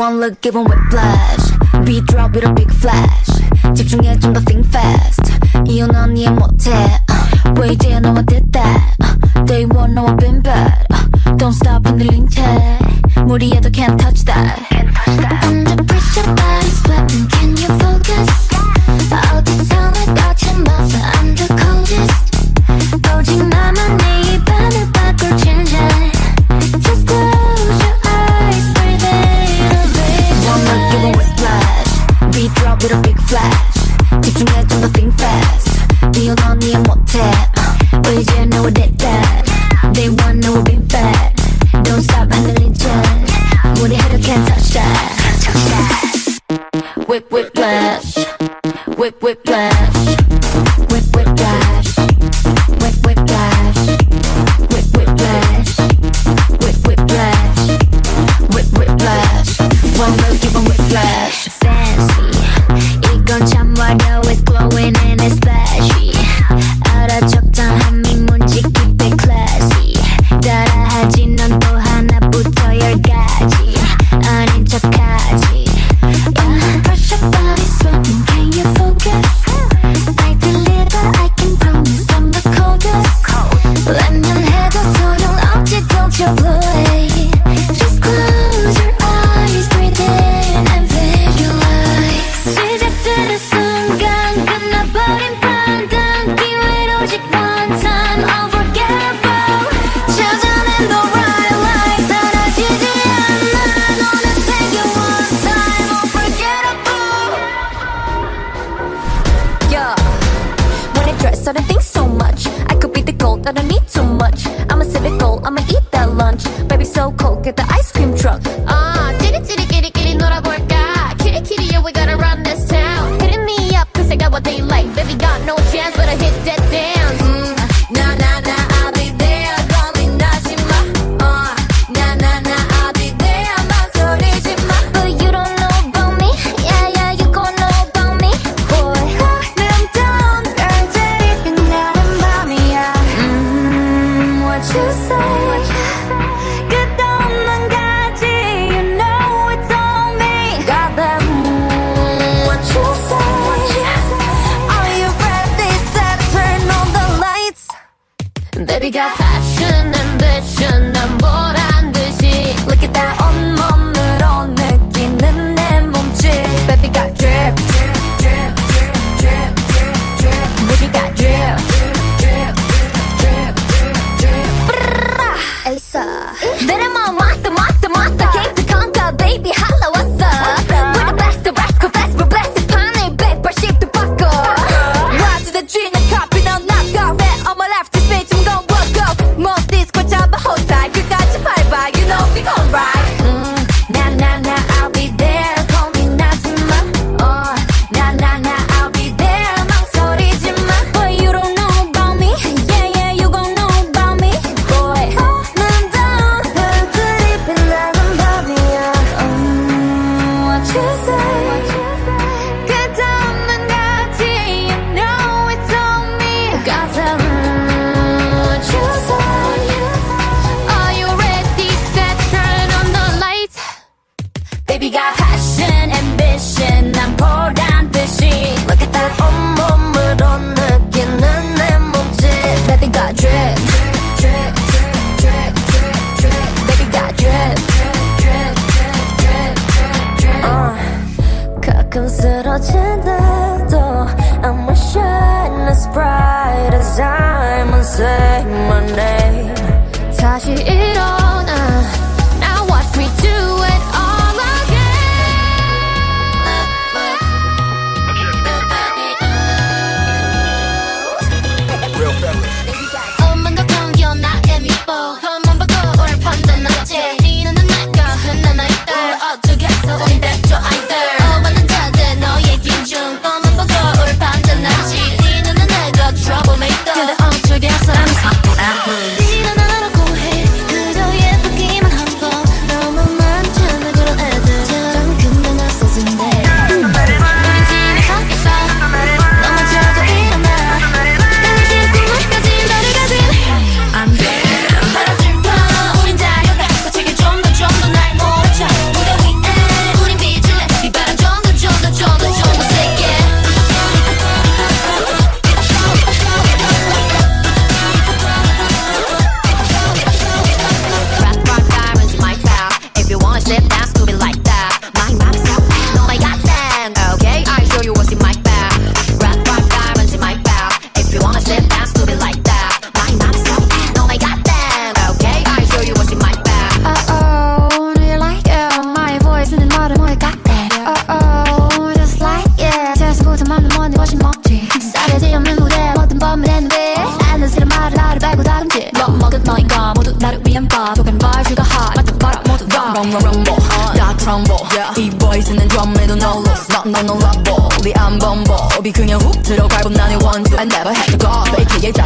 One look, give him whiplash Beat drop with a big flash. 집중해 좀 더 think fast. 이혼 언니 못해. Uh, 왜 know 너와 did that uh, Day one 너와 been bad Don't stop 흔들린 채 무리해도 can't touch that, can't touch that. as bright as diamonds say my name 다시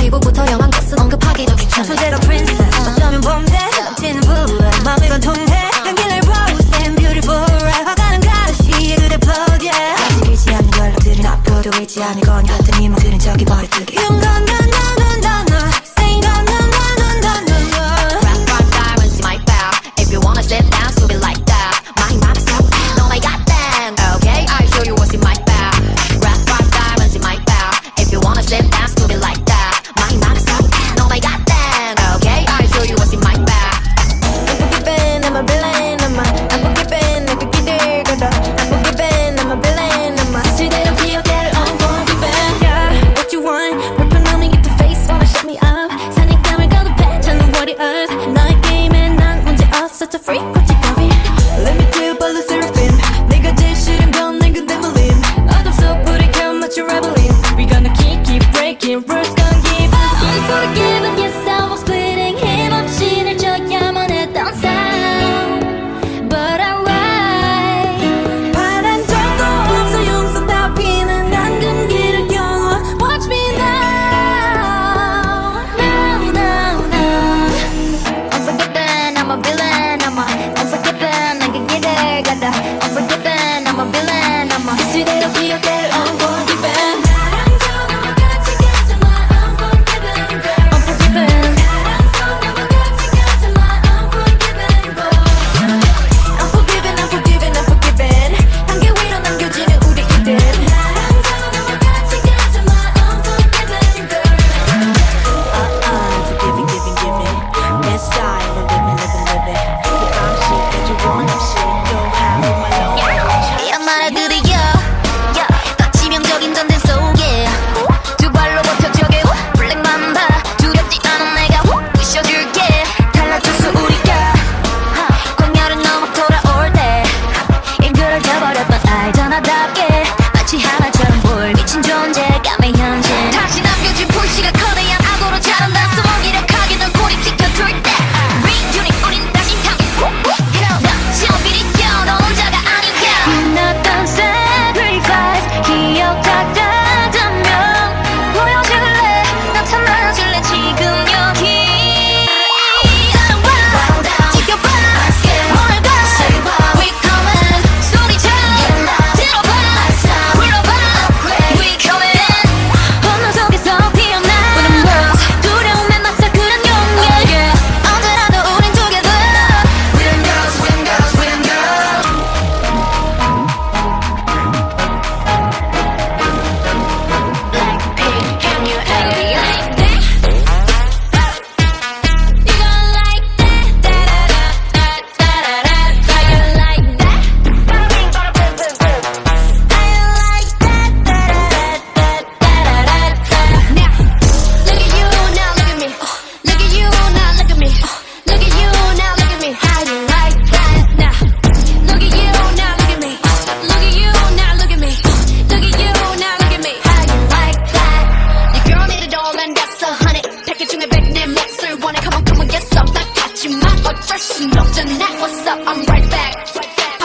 미국부터 영왕 가수 언급하기도 귀찮아. 소재로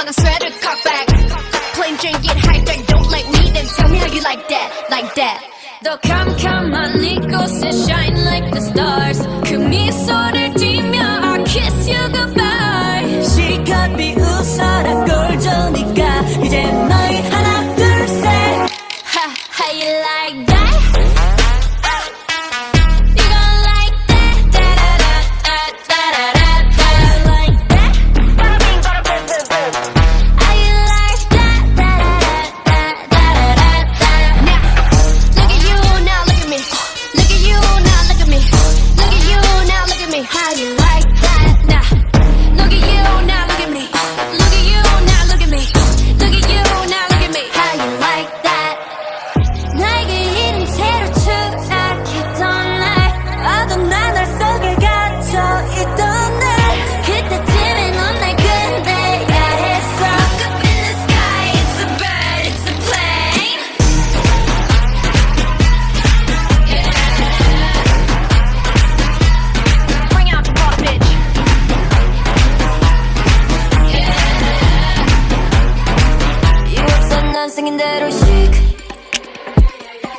on a sweater cock back Plain drinking hijack don't like me Then tell me how you like that, like that The come, come, on, Nico, says shine like the stars 그 미소를 띠며 I kiss you goodbye 시간 비웃어라 꼴 좋으니까 이제 너희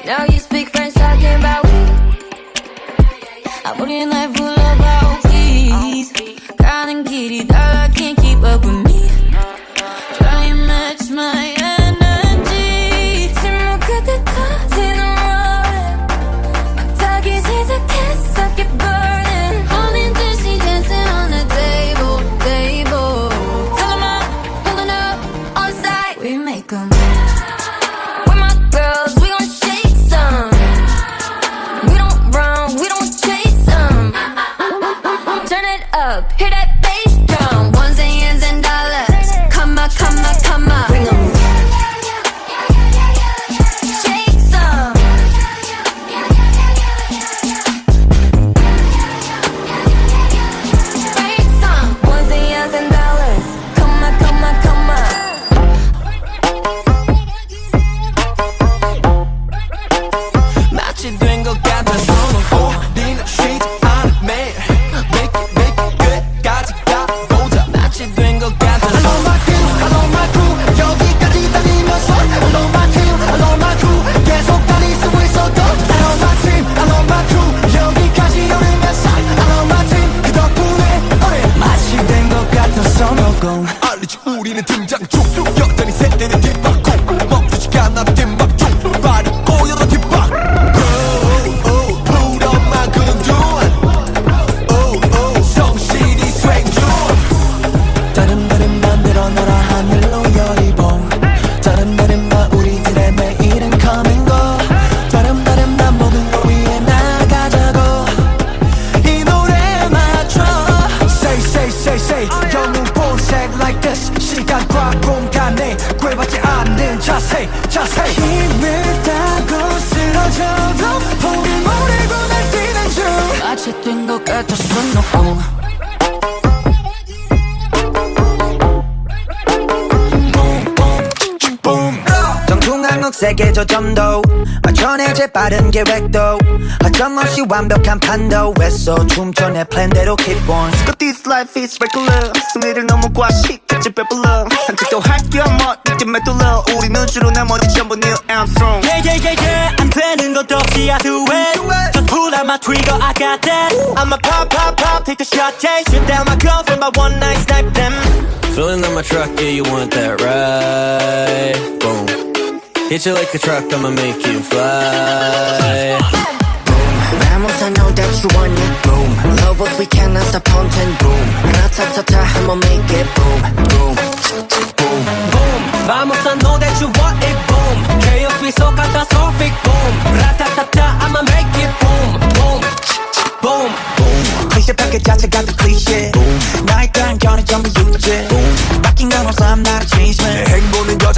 Now you speak French talking about we. I wouldn't like full of please. 가는 길이 달라. 세계 저점도 어전해질 빠른 계획도 어점없이 완벽한 판도 했어 춤춰내 플랜대로 keep on Cause this life is regular 승리를 너무 과식같이 배불러 산책도 할겸뭐 이쯤에 둘러 우리는 주로 나머지 전부 Neil Armstrong Yeah yeah yeah yeah 안 되는 것도 없이 I do it Just pull out my trigger I got that I'ma pop pop pop take the shot yeah Shoot down my guns with my one night snipe them Filling up my truck yeah you want that right Boom Hit you like a truck, I'ma make you fly. Boom, vamos, I know that you want it. Boom, love us, we cannot stop hunting. Boom, ra-ta-ta-ta, I'ma make it boom, boom, boom, boom. Vamos, I know that you want it.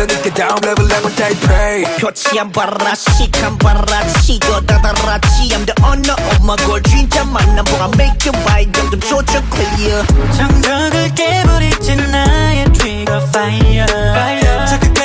있게 down level level day pray. 거치한 바라시한 바라치고 다다라치 I'm the owner of my gold 진짜 만남 보아 make you buy 점점 조절 clear. 장벽을 깨버리지 나의 trigger fire, fire.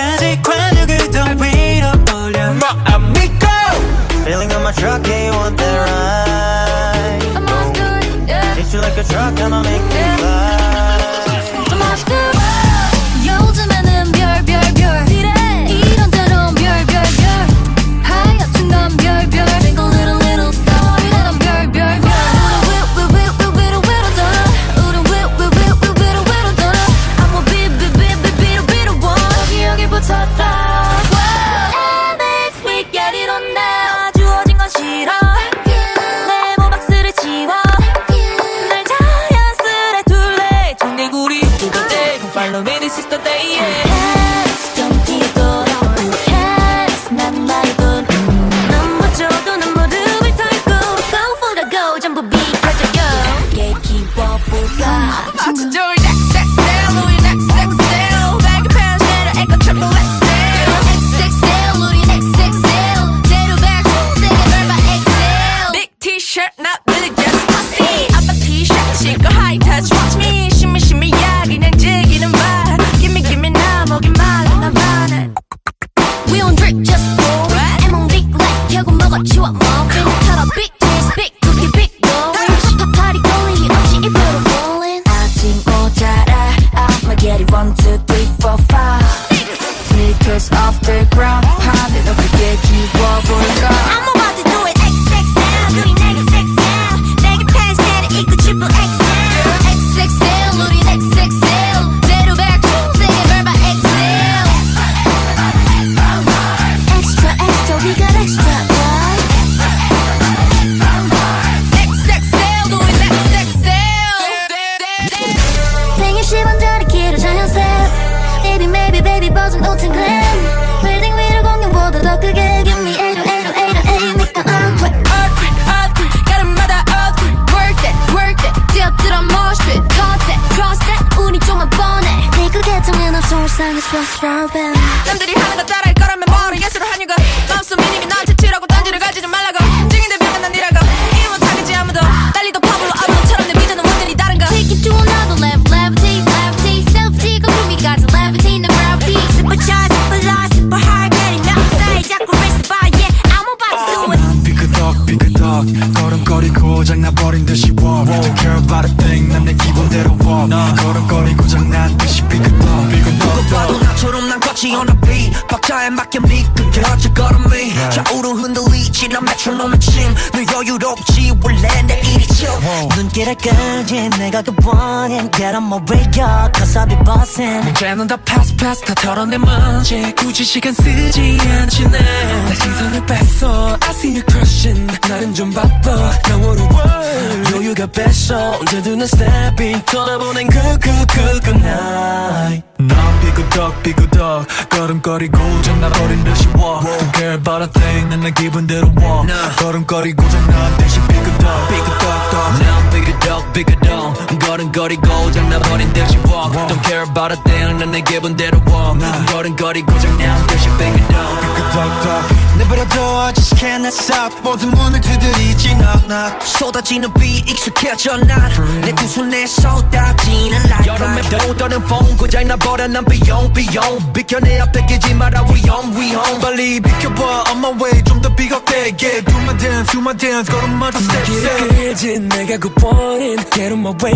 끌지 내가 그 원인 Get on my radio Cause I'll be bossing 이제는 다 패스 패스 다 털어내 먼지 굳이 시간 쓰지 않지 내내 시선을 뺐어 I see you crushing 나는 좀 바빠 Now what a world 여유가 뺐어 언제든 난 stepping 떠나보낸 그 그 그 그날 난 삐그덕 삐그덕 걸음거리고 장나버린 듯이 walk Don't care about a thing 난 내 기분대로 walk 걸음거리고 장난 듯이 삐그덕 삐그덕 난 삐그덕 삐그덕 걸음거리고 장나버린 듯이 walk Don't care about a thing 난 내 기분대로 walk 걸음거리고 장난 듯이 삐그덕 삐그덕 내버려둬 just can't stop. 모든 문을 두드리지 knock knock. 쏟아지는 비 익숙해져 난내두 손에 쏟아지는 light 여름에 떠는 风고장 나버려 난 비용 비용. 비켜내 앞에 끼지 마라 위험 위험 빨리 비켜봐 on my way. 좀더 비겁되게 Do my dance do my dance. 걸음마다 step step. 길진 내가 그 원인 Get on my way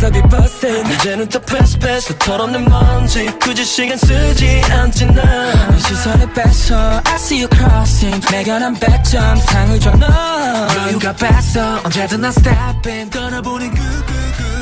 I'll be bossing 이제는 다 패스 패스. 털어낸 먼지. 굳이 시간 쓰지 않지 난. 시선을 뺐어 I see you crossing. 내가 난 100점 상을 줘 너 여유가 뺐어 언제든 난 stepping 떠나보는 그그그